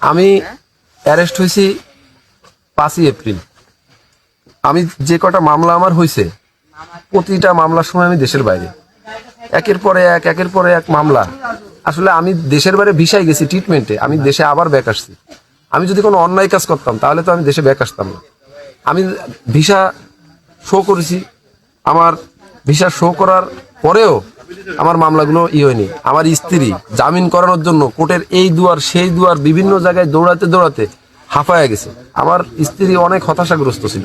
আমি অ্যারেস্ট হয়েছি পাঁচই এপ্রিল। আমি যে কটা মামলা আমার হয়েছে প্রতিটা মামলার সময় আমি দেশের বাইরে। একের পরে এক, একের পরে এক মামলা। আসলে আমি দেশের বাইরে ভিসায় গেছি ট্রিটমেন্টে আমি দেশে আবার ব্যাক আসছি। আমি যদি কোনো অন্যায় কাজ করতাম, তাহলে তো আমি দেশে ব্যাক আসতাম না। আমি ভিসা শো করেছি। আমার ভিসা শো করার পরেও আমার মামলাগুলো ই হয়নি। আমার স্ত্রী জামিন করানোর জন্য কোর্টের এই দুয়ার, সেই দুয়ার বিভিন্ন জায়গায় দৌড়াতে দৌড়াতে হাঁপায়া গেছে। আমার স্ত্রী অনেক হতাশাগ্রস্ত ছিল।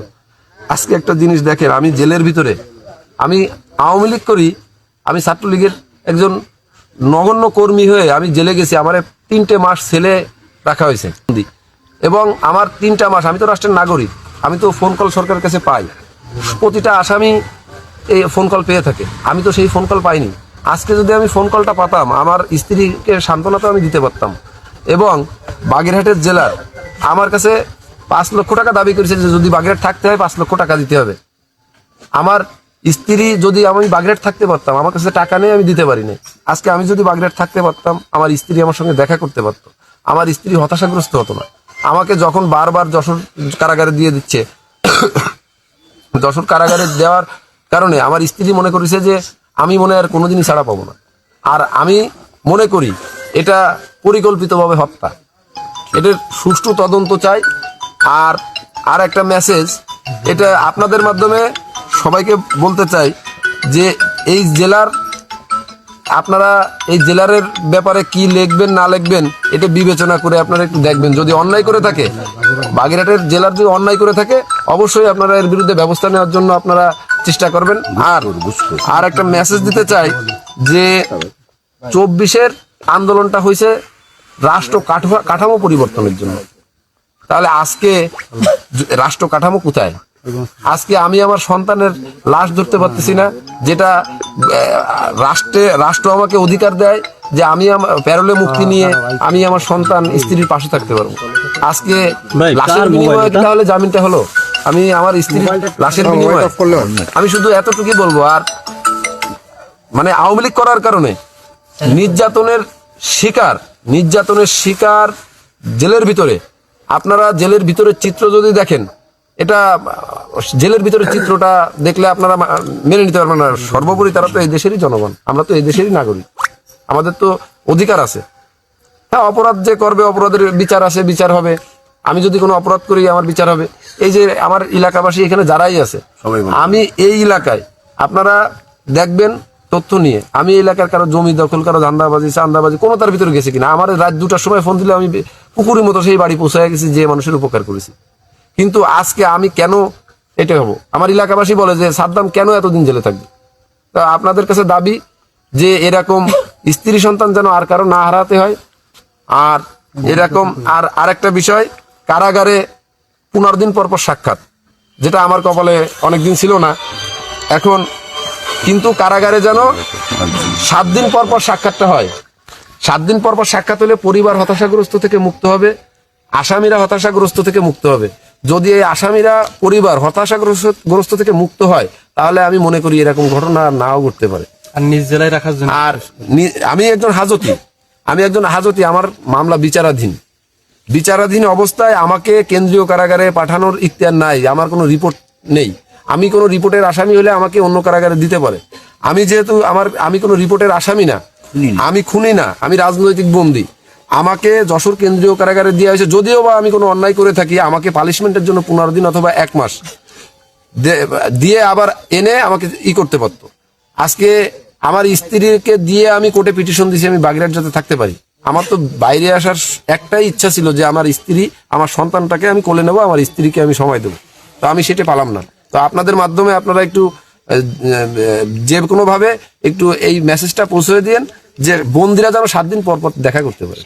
আজকে একটা জিনিস দেখেন, আমি জেলের ভিতরে, আমি আওয়ামী লীগ করি, আমি ছাত্রলীগের একজন নগণ্য কর্মী হয়ে আমি জেলে গেছি, আমার তিনটে মাস ছেলে রাখা হয়েছে। এবং আমার তিনটা মাস, আমি তো রাষ্ট্রের নাগরিক, আমি তো ফোন কল সরকারের কাছে পাই। প্রতিটা আসামি এই ফোন কল পেয়ে থাকে। আমি তো সেই ফোন কল পাইনি। আজকে যদি আমি ফোন কলটা পাতাম, আমার স্ত্রীকে সান্ত্বনা তো আমি দিতে পারতাম। এবং বাগেরহাটের জেলার আমার কাছে পাঁচ লক্ষ টাকা দাবি করেছে যে যদি বাগেরহাট থাকতে হয়, পাঁচ লক্ষ টাকা দিতে হবে। আমার স্ত্রী যদি আমি বাগরেট থাকতে পারতাম, আমার কাছে টাকা নেই, আমি দিতে পারি না আজকে আমি যদি বাগরেট থাকতে পারতাম, আমার স্ত্রী আমার সঙ্গে দেখা করতে পারতো। আমার স্ত্রী হতাশাগ্রস্ত হতো না। আমাকে যখন বারবার যশোর কারাগারে দিয়ে দিচ্ছে, যশোর কারাগারে দেওয়ার কারণে আমার স্ত্রী মনে করেছে যে আমি মনে আর কোনোদিনই ছাড়া পাবো না। আর আমি মনে করি এটা পরিকল্পিতভাবে হত্যা। এটার সুষ্ঠু তদন্ত চাই। আর আর একটা মেসেজ এটা আপনাদের মাধ্যমে সবাইকে বলতে চাই যে এই জেলার আপনারা এই জেলারের ব্যাপারে কি লিখবেন, না লিখবেন, এটা বিবেচনা করে আপনারা একটু দেখবেন। যদি অন্যায় করে থাকে, বাগেরহাটের জেলার যদি অন্যায় করে থাকে, অবশ্যই আপনারা এর বিরুদ্ধে ব্যবস্থা নেওয়ার জন্য আপনারা চেষ্টা করবেন। আর আর একটা মেসেজ দিতে চাই যে চব্বিশের আন্দোলনটা হয়েছে রাষ্ট্র কাঠা- কাঠামো পরিবর্তনের জন্য। তাহলে আজকে রাষ্ট্র কাঠামো কোথায়? আজকে আমি আমার সন্তানের লাশ ধরতে পারতেছি না যেটা রাষ্ট্রে রাষ্ট্র আমাকে অধিকার দেয় যে আমি আমার প্যারোলে মুক্তি নিয়ে আমি আমার সন্তান স্ত্রীর পাশে থাকতে পারব। আজকে লাশের বিনিময়ে? তাহলে জামিনটা হলো? আমি আমার স্ত্রীর লাশের বিনিময়ে। আমি শুধু এতটুকুই বলব আর মানে আওয়ামী লীগ করার কারণে নির্যাতনের শিকার নির্যাতনের শিকার জেলের ভিতরে। আপনারা জেলের ভিতরের চিত্র যদি দেখেন এটা জেলের ভিতরের চিত্রটা দেখলে আপনারা মেনে নিতে পারবেন না। সর্বোপরি তারা তো এই দেশেরই জনগণ আমরা তো এই দেশেরই নাগরিক। আমাদের তো অধিকার আছে। হ্যাঁ অপরাধ যে করবে অপরাধের বিচার আছে বিচার হবে। আমি যদি কোনো অপরাধ করি আমার বিচার হবে। এই যে আমার এলাকাবাসী এখানে যারাই আছে আমি এই এলাকায় আপনারা দেখবেন তথ্য নিয়ে আমি এলাকার কারও জমি দখল কারও ধান্দাবাজি চান্দাবাজি কোনো তার ভিতরে গেছে কিনা। আমার রাত দুটার সময় ফোন দিলে আমি পুকুরের মতো সেই বাড়ি পৌঁছায় গেছি যে মানুষের উপকার করেছি। কিন্তু আজকে আমি কেন এটা হব আমার এলাকাবাসী বলে যে সাদ্দাম কেন এতদিন জেলে থাকবে? তা আপনাদের কাছে দাবি যে এরকম স্ত্রী সন্তান যেন আর কারও না হারাতে হয়। আর এরকম আর আরেকটা বিষয় কারাগারে পনেরো দিন পর পর সাক্ষাৎ যেটা আমার কপালে অনেকদিন ছিল না। এখন কিন্তু কারাগারে যেন সাত দিন পর পর সাক্ষাৎটা হয়। সাত দিন পর পর সাক্ষাৎ হলে পরিবার হতাশাগ্রস্ত থেকে মুক্ত হবে আসামিরা হতাশাগ্রস্ত থেকে মুক্ত হবে। যদি এই আসামিরা পরিবার হতাশাগ্রস্ত গ্রস্ত থেকে মুক্ত হয় তাহলে আমি মনে করি এরকম ঘটনা নাও ঘটতে পারে। আর নিজ জেলায় রাখার জন্য আর আমি একজন হাজতি আমি একজন হাজতি আমার মামলা বিচারাধীন। বিচারাধীন অবস্থায় আমাকে কেন্দ্রীয় কারাগারে পাঠানোর ইখতিয়ার নাই আমার কোনো রিপোর্ট নেই। আমি কোনো রিপোর্টের আসামি হলে আমাকে অন্য কারাগারে দিতে পারে। আমি যেহেতু আমার আমি কোনো রিপোর্টের আসামি না। আমি খুনি না আমি রাজনৈতিক বন্দী। আমাকে যশোর কেন্দ্রীয় কারাগারে দেওয়া হয়েছে যদিও বা আমি কোনো অন্যায় করে থাকি আমাকে পালিশমেন্টের জন্য পনেরো দিন অথবা এক মাস দিয়ে আবার এনে আমাকে ই করতে পারতো। আজকে আমার স্ত্রীকে দিয়ে আমি কোর্টে পিটিশন দিয়েছি, আমি বাগিরার যাতে থাকতে পারি। আমার তো বাইরে আসার একটাই ইচ্ছা ছিল যে আমার স্ত্রী, আমার সন্তানটাকে আমি কোলে নেব, আমার স্ত্রীকে আমি সময় দেবো। তো আমি সেটা পালাম না। তো আপনাদের মাধ্যমে আপনারা একটু যে কোনোভাবে একটু এই মেসেজটা পৌঁছে দিন যে বন্দিরা যেন সাত দিন পর পর দেখা করতে পারে।